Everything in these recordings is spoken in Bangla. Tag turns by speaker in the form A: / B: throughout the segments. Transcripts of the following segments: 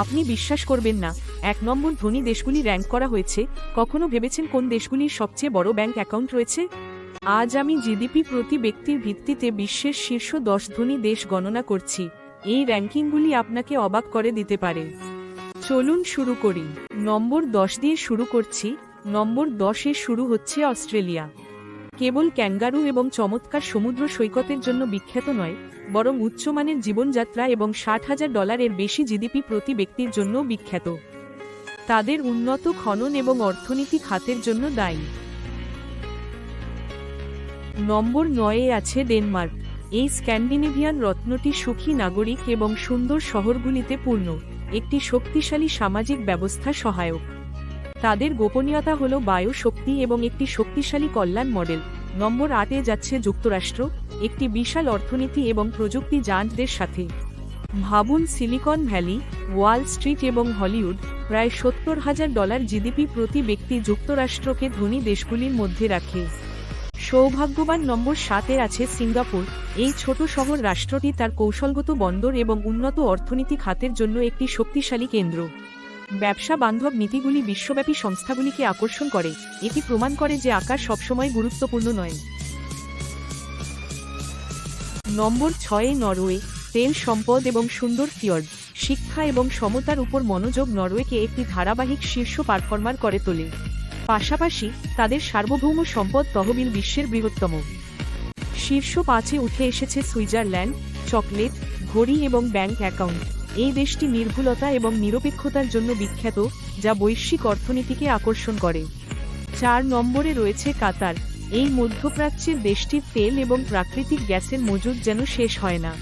A: আপনি বিশ্বাস করবেন না, এক নম্বর ধনী দেশগুলি র্যাঙ্ক করা হয়েছে, কখনো ভেবেছেন কোন দেশগুলির সবচেয়ে বড় ব্যাংক অ্যাকাউন্ট রয়েছে? আজ আমি জিডিপি প্রতি ব্যক্তির ভিত্তিতে বিশ্বের শীর্ষ দশ ধনী দেশ গণনা করছি, এই র্যাঙ্কিংগুলি আপনাকে অবাক করে দিতে পারে। চলুন শুরু করি। নম্বর দশ দিয়ে শুরু করছি, নম্বর দশে শুরু হচ্ছে অস্ট্রেলিয়া। কেবল ক্যাঙ্গারু এবং চমৎকার সমুদ্র সৈকতের জন্য বিখ্যাত নয়, বরং উচ্চমানের জীবনযাত্রা এবং ষাট হাজার ডলারের বেশি জিডিপি প্রতি ব্যক্তির জন্য বিখ্যাত। তাদের উন্নত খনন এবং অর্থনীতি খাতের জন্য দায়ী। নম্বর নয়ে আছে ডেনমার্ক। এই স্ক্যান্ডিনেভিয়ান রত্নটি সুখী নাগরিক এবং সুন্দর শহরগুলিতে পূর্ণ, একটি শক্তিশালী সামাজিক ব্যবস্থা সহায়ক। তাদের গোপনীয়তা হল বায়ু শক্তি এবং একটি শক্তিশালী কল্যাণ মডেল। নম্বর আটে যাচ্ছে যুক্তরাষ্ট্র, একটি বিশাল অর্থনীতি এবং প্রযুক্তি জান্টদের সাথে। ভাবুন সিলিকন ভ্যালি, ওয়াল স্ট্রিট এবং হলিউড, প্রায় সত্তর হাজার ডলার জিডিপি প্রতি ব্যক্তি যুক্তরাষ্ট্রকে ধনী দেশগুলির মধ্যে রাখে। সৌভাগ্যবান নম্বর সাতে আছে সিঙ্গাপুর, এই ছোট শহর রাষ্ট্রটি তার কৌশলগত বন্দর এবং উন্নত অর্থনীতি খাতের জন্য একটি শক্তিশালী কেন্দ্র। ব্যবসা, বান্ধব নীতিগুলি বিশ্বব্যাপী সংস্থাগুলিকে আকর্ষণ করে। এটি প্রমাণ করে যে আকার সবসময় গুরুত্বপূর্ণ নয়। নম্বর ছয়ে নরওয়ে, তেল সম্পদ এবং সুন্দর ফিয়র্ড, শিক্ষা এবং সমতার উপর মনোযোগ নরওয়েকে একটি ধারাবাহিক শীর্ষ পারফর্মার করে তোলে। পাশাপাশি, তাদের সার্বভৌম সম্পদ তহবিল বিশ্বের বৃহত্তম। শীর্ষ পাঁচে উঠে এসেছে সুইজারল্যান্ড, চকলেট, ঘড়ি এবং ব্যাংক অ্যাকাউন্ট। এই দেশটি নির্ভুলতা এবং নিরপেক্ষতার জন্য বিখ্যাত, যা বৈশ্বিক অর্থনীতিকে আকর্ষণ করে। চার নম্বরে রয়েছে কাতার। এই মধ্যপ্রাচ্যের দেশটির তেল এবং প্রাকৃতিক গ্যাসের মজুদ যেন শেষ হয় না।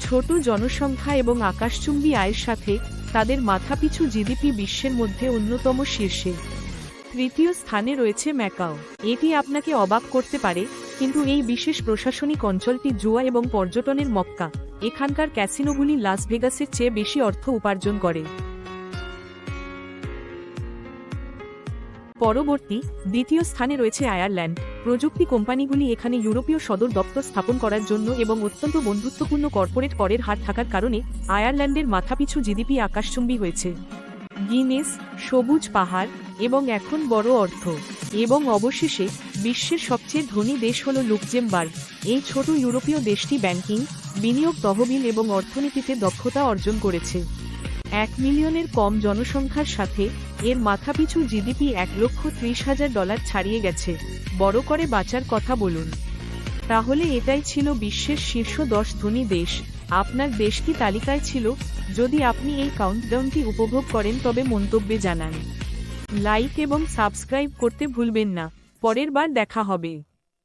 A: ছোট জনসংখ্যা এবং আকাশচুম্বী আয়ের সাথে তাদের মাথাপিছু জিডিপি বিশ্বের মধ্যে অন্যতম শীর্ষে। তৃতীয় স্থানে রয়েছে ম্যাকাও। এটি আপনাকে অবাক করতে পারে কিন্তু এই বিশেষ প্রশাসনিক অঞ্চলটি জুয়া এবং পর্যটনের মক্কা। এখানকার ক্যাসিনোগুলি লাস ভেগাসের চেয়ে বেশি অর্থ উপার্জন করে। পরবর্তী, দ্বিতীয় স্থানে রয়েছে আয়ারল্যান্ড। প্রযুক্তি কোম্পানিগুলি এখানে ইউরোপীয় সদর দপ্তর স্থাপন করার জন্য এবং অত্যন্ত বন্ধুত্বপূর্ণ কর্পোরেট করের হার থাকার কারণে আয়ারল্যান্ডের মাথাপিছু জিডিপি আকাশচুম্বী হয়েছে। গিনেস সবুজ পাহাড় এবং এখন বড় অর্থ। এবং অবশেষে বিশ্বের সবচেয়ে ধনী দেশ হল লুকজেমবার্গ এই ছোট ইউরোপীয় দেশটি ব্যাংকিং, বিনিয়োগ তহবিল এবং অর্থনীতিতে দক্ষতা অর্জন করেছে। এক মিলিয়নের কম জনসংখ্যার সাথে এর মাথাপিছু জিডিপি এক লক্ষ ত্রিশ হাজার ডলার ছাড়িয়ে গেছে। বড় করে বাঁচার কথা বলুন। তাহলে এটাই ছিল বিশ্বের শীর্ষ দশ ধনী দেশ। আপনার দেশ কি তালিকায় ছিল? যদি আপনি এই কাউন্টডাউনটি উপভোগ করেন তবে মন্তব্যে জানান। লাইক এবং সাবস্ক্রাইব করতে ভুলবেন না। পরের বার দেখা হবে।